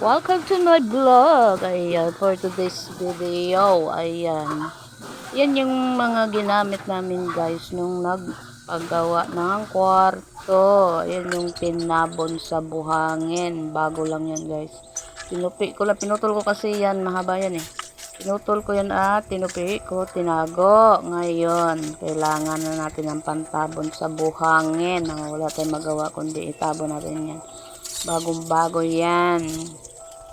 Welcome to my vlog. Ayan, for today's video. Ayan. Yan yung mga ginamit namin guys nung nagpagawa ng kwarto. Ayan yung tinabon sa buhangin. Bago lang yan guys. Tinupi ko lang. Pinutol ko kasi yan. Mahaba yan eh. Pinutol ko yan at tinupi ko. Tinago. Ngayon, kailangan na natin ng pantabon sa buhangin. Nang wala tayong magawa kundi itabon natin yan. Bagong bago yan.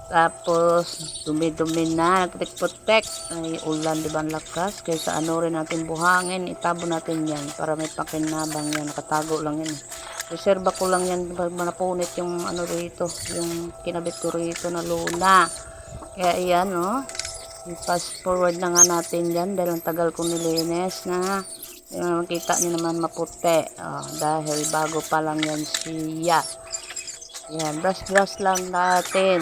Tapos, dumi-dumi na, nagputek-putek. Ay, ulan, di ba, ang lakas? Kaysa ano rin natin buhangin, itabo natin yan para may pakinabang yan. Nakatago lang yan. Reserva ko lang yan manapunit yung ano rito, yung kinabit ko rito na luna. Kaya iyan, no? I-fast forward na nga natin yan dahil ang tagal kong nilinis na yung makita niyo naman maputi. Oh, dahil bago pa lang yan siya. Yan, brush-brush lang natin.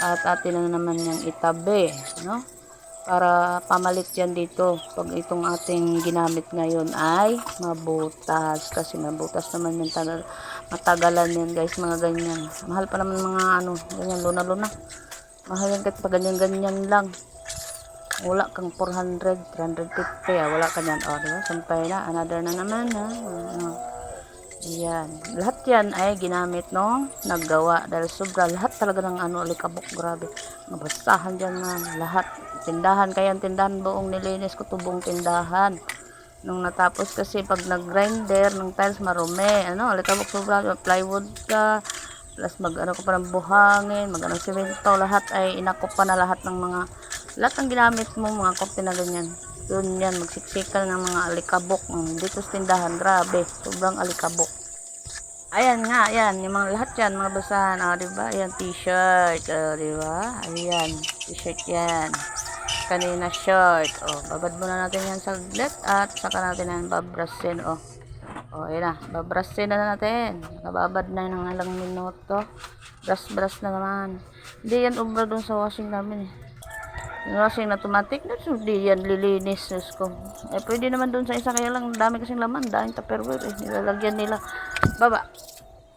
At atin na naman yung itabi, no? Para pamalit yan dito. Pag itong ating ginamit ngayon ay mabutas. Kasi mabutas naman yung tagal, matagalan yan guys, mga ganyan. Mahal pa naman mga ano, ganyan, luna-luna. Mahal yan kahit pa ganyan-ganyan lang. Wala kang 400, 350, ah, wala ka yan. O, diba? Sampay na, another na naman, ha? Ano. Ayan. Lahat yan ay ginamit nung naggawa. Dahil sobra, lahat talaga ng ano, alikabok, grabe. Nabastahan dyan man. Lahat. Tindahan, kaya tindahan buong nilinis ko tubong tindahan. Nung natapos kasi pag nag-grinder ng tiles marumi, ano, alikabok sobra, plywood ka, plus mag ano ko pa ng buhangin, mag ano semento, lahat ay inakop pa na lahat ng mga, lahat ng ginamit mo, mga kopi na ganyan. Doon yan, magsiksikan ng mga alikabok. Mm, dito sa tindahan, grabe, sobrang alikabok. Ayan nga, ayan, yung mga lahat yan, mga basahan, ah, di ba? Ayan, t-shirt, ah, di ba? Ayan, t-shirt yan. Kanina short, oh, babad muna natin yan saglit at saka natin yan babrasin, oh. Oh, ayan na, babrasin na natin. Nakababad na ng ilang minuto. Brush-brush na naman. Hindi yan ubra doon sa washing namin eh. Washing na automatic, na yan lilinis. Ko. Eh, pwede naman doon sa isa, kaya lang dami kasing laman, daming tupperware eh. Nilalagyan nila. Baba.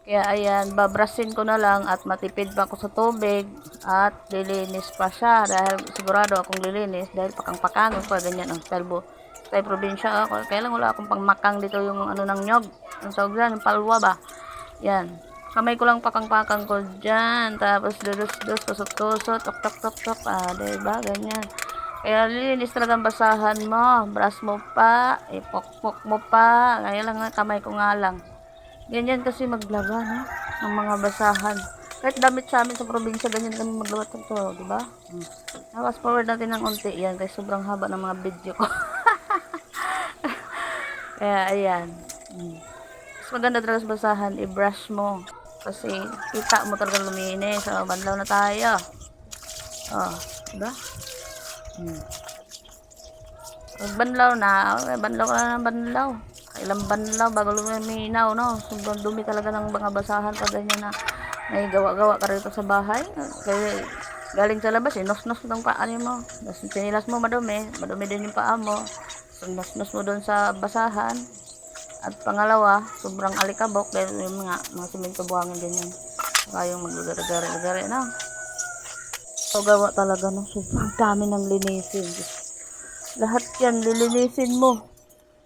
Kaya ayan, babrasin ko na lang at matipid pa ako sa tubig at lilinis pa siya dahil sigurado akong lilinis dahil pakang-pakang pa ganyan ang style Style probinsya ako. Kaya lang wala akong pangmakang dito yung ano ng nyog. Ang sawag palwa ba. Yan. Kamay ko lang pakang-pakang ko dyan. Tapos dudus-dus, tusot-tusot, tok-tok-tok-tok. Ah, diba? Ganyan. Kaya linis talaga ang basahan mo. Brush mo pa. Ipok-pok mo pa. Ngayon lang kamay ko nga lang. Ganyan kasi maglaba, no? Ng mga basahan. Kahit damit sa amin sa probinsya, ganyan kami maglaba ito, di ba? Hmm. Fast forward natin ng unti yan kasi sobrang haba ng mga video ko. Kaya, ayan. Hmm. Mas maganda talaga sa basahan, i-brush mo. Kasi, kita mo talaga luminis. So, banlaw na tayo. Oh, diba? Hmm. Pag banlaw na, okay, banlaw ka na ng banlaw. Ilang banlaw bago luminaw, no? Sobrang dumi talaga ng mga basahan pag ganyan na may gawa-gawa ka rito sa bahay. Kaya galing sa labas, eh, nos-nos ng paa mo. Tapos sinilas mo madumi, madumi din yung paa mo. So, nos-nos mo doon sa basahan. At pangalawa, sobrang alikabok dahil yung mga, mga simento buhangin ganyan. Saka yung maglagari-gari-gari na. So, gawa talaga no, sobrang dami ng linisin. Lahat yan, lilinisin mo.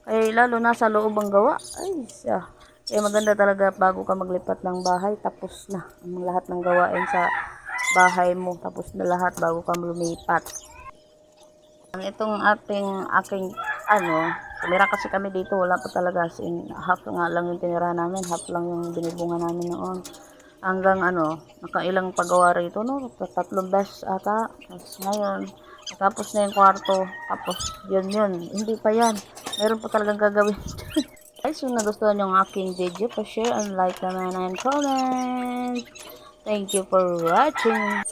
Kaya lalo na sa loob ang gawa. Ay, siya. Kaya maganda talaga bago ka maglipat ng bahay, tapos na ang lahat ng gawain sa bahay mo. Tapos na lahat bago ka lumipat. Itong ating aking ano, tumira kasi kami dito, wala pa talaga as in half nga lang yung tinira namin, half lang yung binibunga namin noon. Hanggang ano, nakailang pagawa rito, no? Tatlong beses ata. Tapos ngayon, tapos na yung kwarto. Tapos, yun yun. Hindi pa yan. Meron pa talagang gagawin. Guys, kung nagustuhan yung aking video, pa-share and like naman and comment. Thank you for watching.